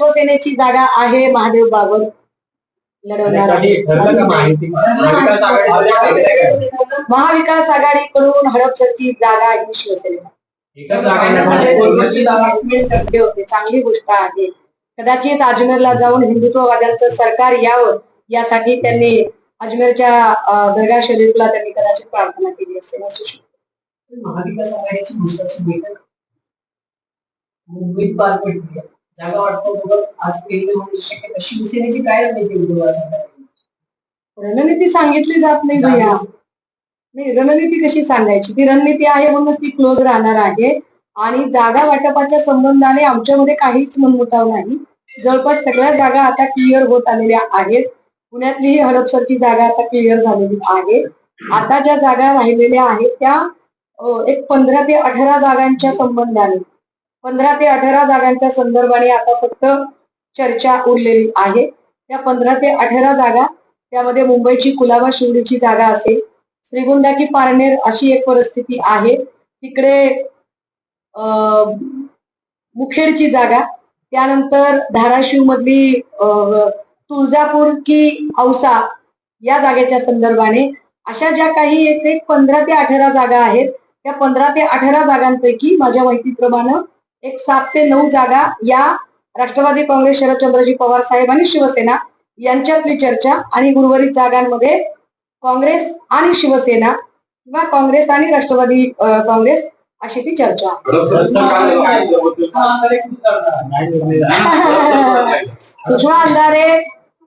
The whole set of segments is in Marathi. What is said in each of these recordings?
शिवसेनेची जागा आहे महादेव बाबर लढवणार महाविकास आघाडीकडून हडपसरची जागा ही शिवसेनेला. चांगली गोष्ट आहे. कदाचित अजमेरला जाऊन हिंदुत्ववाद्यांचं सरकार यावं यासाठी त्यांनी अजमेरच्या दर्गा शरीफला त्यांनी कदाचित प्रार्थना केली असेल असू शकते महाविकास आघाडीची मुंबईत पार पडली. जागा वाटतो बरोबर आज केंद्र होऊ शक्यता शिवसेनेची काय रणनीती उद्धव रणनीती सांगितली जात नाही भैया. नाही रणनीती कशी सांगायची? ती रणनीती आहे म्हणूनच ती क्लोज राहणार आहे. आणि जागा वाटपाच्या संबंधाने आमच्यामध्ये काहीच मनमुटाव नाही. जवळपास सगळ्या जागा आता क्लिअर होत आलेल्या आहेत. पुण्यातली ही हडपसरची जागा आता क्लिअर झालेली आहे. आता ज्या जागा राहिलेल्या आहेत त्या एक पंधरा ते अठरा जागांच्या संबंधाने. पंधरा ते अठरा जागांच्या संदर्भाने आता फक्त चर्चा उरलेली आहे. त्या पंधरा ते अठरा जागा त्यामध्ये मुंबईची कुलाबा शिवडीची जागा असेल श्रीगोंदा की पारनेर अशी एक परिस्थिती आहे. तिकडे मुखेडची जागा त्यानंतर धाराशिव मधली तुळजापूर की औसा या जागेच्या संदर्भाने अशा ज्या काही एक एक पंधरा ते अठरा जागा आहेत त्या पंधरा ते अठरा जागांपैकी माझ्या माहितीप्रमाणे एक सात ते नऊ जागा या राष्ट्रवादी काँग्रेस शरदचंद्रजी पवार साहेब आणि शिवसेना यांच्यातली चर्चा आणि उर्वरित जागांमध्ये काँग्रेस आणि शिवसेना किंवा काँग्रेस आणि राष्ट्रवादी काँग्रेस अशी ती चर्चा आहे. सुषमा अंधारे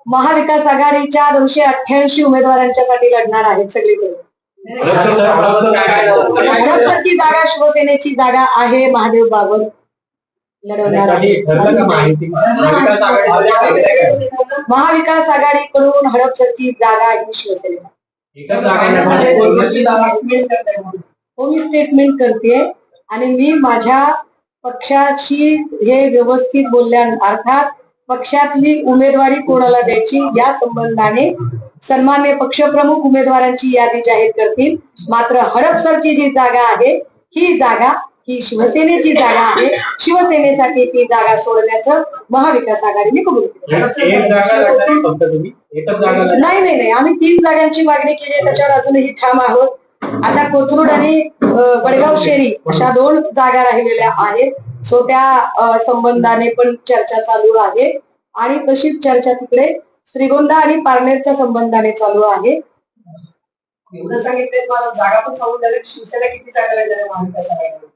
महाविकास आघाडीच्या दोनशे अठ्ठ्याऐंशी उमेदवारांच्यासाठी लढणार आहेत सगळीकडे. जागा शिवसेनेची जागा आहे महादेव बाबर लढवणार आहे. महाविकास का? महाविकास आघाडीकडून हडपसरची जागा ही शिवसेनेला हो मी स्टेटमेंट करते. आणि मी माझ्या पक्षाशी हे व्यवस्थित बोलल्या अर्थात पक्षातली उमेदवारी कोणाला द्यायची या संबंधाने सन्मान्य पक्षप्रमुख उमेदवारांची यादी जाहीर करतील. मात्र हडपसरची जी जागा आहे ही जागा ही शिवसेनेची जागा आहे. शिवसेनेसाठी ती जागा सोडण्याचं महाविकास आघाडीने कबूल केलं. एक एक जागा लढणार आहे फक्त तुम्ही? एकच जागा लढणार नाही नाही नाही. आम्ही तीन जागांची मागणी केली आहे. त्याच्यावर अजूनही ठाम आहोत. आता कोथरूड आणि वडगाव शेरी अशा दोन जागा राहिलेल्या आहेत. सो त्या संबंधाने पण चर्चा चालू आहे. आणि तशीच चर्चा तिकडे श्रीगोंदा आणि पारनेरच्या संबंधाने चालू आहे. एवढं सांगितलं मला जागा पण सांगून झालं शिवसेना किती जागा लढणार आहे महाविकास आघाडीवर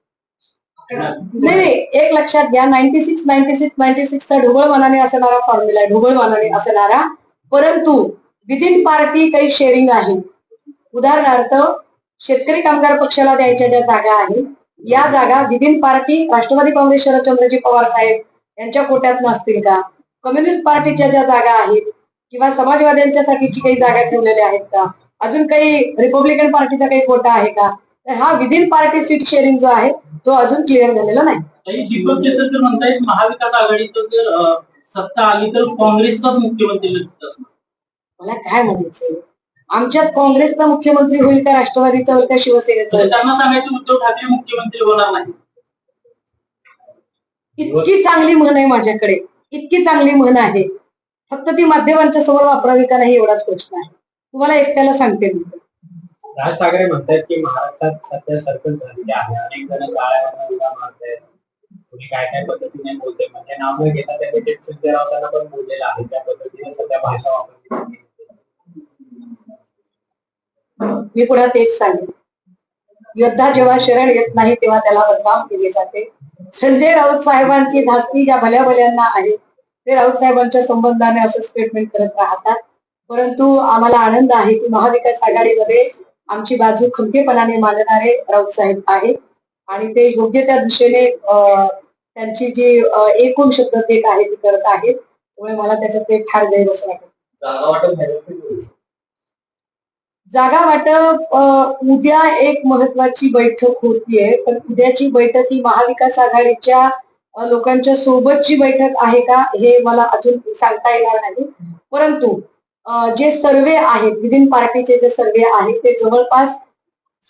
नाही नाही एक लक्षात घ्या. Ninety six ninety six ninety सिक्सचा ढोबळ मनाने असणारा फॉर्म्युला आहे. ढोबळ मनाने असणारा. परंतु विदिन पार्टी काही शेअरिंग आहे. उदाहरणार्थ शेतकरी कामगार पक्षाला द्यायच्या ज्या जागा आहेत या जागा within party Rashtrawadi Congress Sharadchandraji Pawar Saheb यांच्या कोट्यात नसतील का? कम्युनिस्ट पार्टीच्या ज्या जागा आहेत किंवा समाजवाद्यांच्यासाठीची काही जागा ठेवलेल्या आहेत का? अजून काही रिपब्लिकन पार्टीचा काही कोटा आहे का? तर हा विदिन पार्टी सीट शेअरिंग जो आहे तो अजून क्लिअर झालेला नाही. दीपक केसरकर म्हणतायत महाविकास आघाडीचं जर सत्ता आली तर काँग्रेसचाच मुख्यमंत्री मला काय म्हणायचंय आमच्यात काँग्रेसचा मुख्यमंत्री होईल का राष्ट्रवादीचा होईल का शिवसेनेचा तर होईल? त्यांना सांगायचं उद्धव ठाकरे मुख्यमंत्री होणार नाही. इतकी चांगली म्हण आहे माझ्याकडे. इतकी चांगली म्हण आहे. फक्त ती माध्यमांच्या समोर वापरावी का नाही एवढाच प्रश्न आहे. तुम्हाला एकट्याला सांगते मी. राज ठाकरे म्हणतात की महाराष्ट्रात सध्या सरकार झालेली आहे. अनेक जण काळ्या मारतायत. कोणी काय काय पद्धतीने बोलते म्हणजे नाव न घेता त्यांनी ते संजय पण बोललेला आहे. त्या पद्धतीने सध्या भाषा वापरली मी पुन्हा तेच सांगेन. योद्धा जेव्हा शरण येत नाही तेव्हा त्याला बदनाम केले जाते. संजय राऊत साहेबांची धास्ती ज्या भल्या भल्यांना आहे ते राऊत साहेबांच्या संबंधाने असं स्टेटमेंट करत राहतात. परंतु आम्हाला आनंद आहे की महाविकास आघाडीमध्ये आमची बाजू खमकेपणाने मांडणारे राऊत साहेब आहेत. आणि ते योग्य त्या दिशेने त्यांची जी एकूण शब्दतेक आहे ती करत आहेत. त्यामुळे मला त्याच्यात ते फार गैर असं वाटत जागा वाटप उद्या एक महत्वाची बैठक होतीये. पण उद्याची बैठक ही महाविकास आघाडीच्या लोकांच्या सोबतची बैठक आहे का हे मला अजून सांगता येणार नाही. परंतु जे सर्वे आहेत विदिन पार्टीचे जे सर्वे आहेत ते जवळपास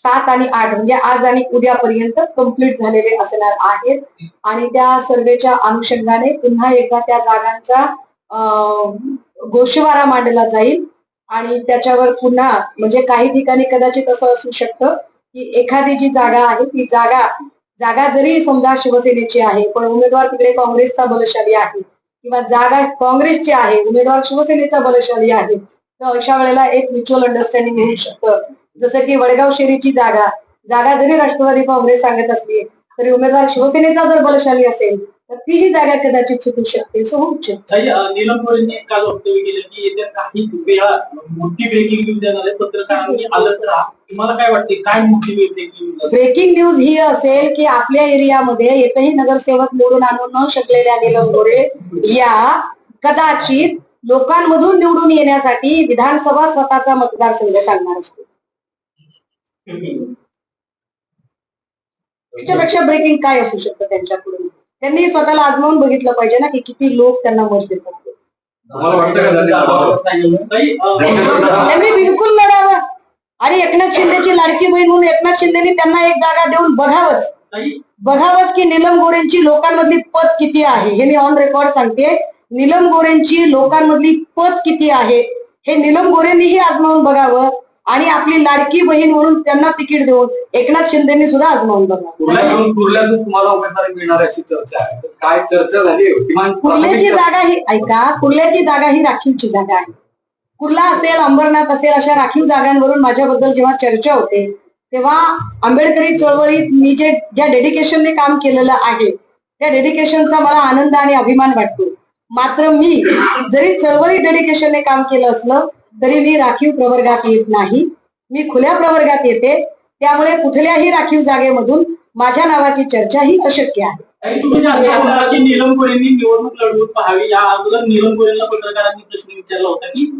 सात आणि आठ म्हणजे आज आणि उद्यापर्यंत कंप्लीट झालेले असणार आहेत. आणि त्या सर्वेच्या अनुषंगाने पुन्हा एकदा त्या जागांचा गोषवारा मांडला जाईल. आणि त्याच्यावर पुन्हा म्हणजे काही ठिकाणी कदाचित असं असू शकतं की एखादी जी जागा आहे ती जागा जागा जरी समजा शिवसेनेची आहे पण उमेदवार तिकडे काँग्रेसचा बलशाली आहे किंवा जागा काँग्रेसची आहे उमेदवार शिवसेनेचा बलशाली आहे तर अशा वेळेला एक म्युच्युअल अंडरस्टँडिंग होऊ शकतं. जसं की वडगाव शेरीची जागा जागा जरी राष्ट्रवादी काँग्रेस सांगत असली तरी उमेदवार शिवसेनेचा जर बलशाली असेल तर तीही जागा कदाचित सुटू शकते असं होऊ शकतं. ताई, अं, नीलम गोरेंनी काल वक्तव्य केलं की येत्या काही वेळा मोठी ब्रेकिंग न्यूज देणार आहे पत्रकारांनी आलं तर तुम्हाला काय वाटते काय मोठी ब्रेकिंग न्यूज ब्रेकिंग न्यूज ही असेल की आपल्या एरियामध्ये एकही नगरसेवक निवडून आणू न शकलेल्या नीलम गोरे या कदाचित लोकांमधून निवडून येण्यासाठी विधानसभा स्वतःचा मतदारसंघ सांगणार असते त्याच्यापेक्षा ब्रेकिंग काय असू शकतं त्यांच्याकडून त्यांनी स्वतःला आजमावून बघितलं पाहिजे ना की किती लोक त्यांना मत देतात. त्यांनी बिलकुल लढावं. आणि एकनाथ शिंदेची लाडकी बहीण म्हणून एकनाथ शिंदेनी त्यांना एक जागा देऊन बघावंच. बघावंच की नीलम गोरेंची लोकांमधली पत किती आहे. हे मी ऑन रेकॉर्ड सांगते. नीलम गोरेंची लोकांमधली पत किती आहे? हे नीलम गोरेंनीही आजमावून बघावं. आणि आपली लाडकी बहीण म्हणून त्यांना तिकीट देऊन एकनाथ शिंदेनी सुद्धा आजमावून बघावं कुर्ल्यातून कुर्ल्यातून तुम्हाला उमेदवारी मिळणार अशी चर्चा आहे. तर काय चर्चा झाली किमान कुर्ल्याची जागा ही ऐका कुर्ल्याची जागा ही राखीवची जागा आहे. कुर्ला असेल अंबरनाथ असेल अशा राखीव जागांवरून माझ्याबद्दल जेव्हा चर्चा होते तेव्हा आंबेडकरी चळवळीत मी जे ज्या डेडिकेशनने काम केलेलं आहे त्या डेडिकेशनचा मला आनंद आणि अभिमान वाटतो. मात्र मी जरी चळवळी डेडिकेशनने काम केलं असलं तरी मी राखीव प्रवर्गात येत नाही. मी खुल्या प्रवर्गात येते. त्यामुळे कुठल्याही राखीव जागेमधून माझ्या नावाची चर्चा ही अशक्य आहे. नीलम निवडणूक लढवून पाहावी या अगोदर नीलम गोरेला पत्रकारांनी प्रश्न विचारला होता की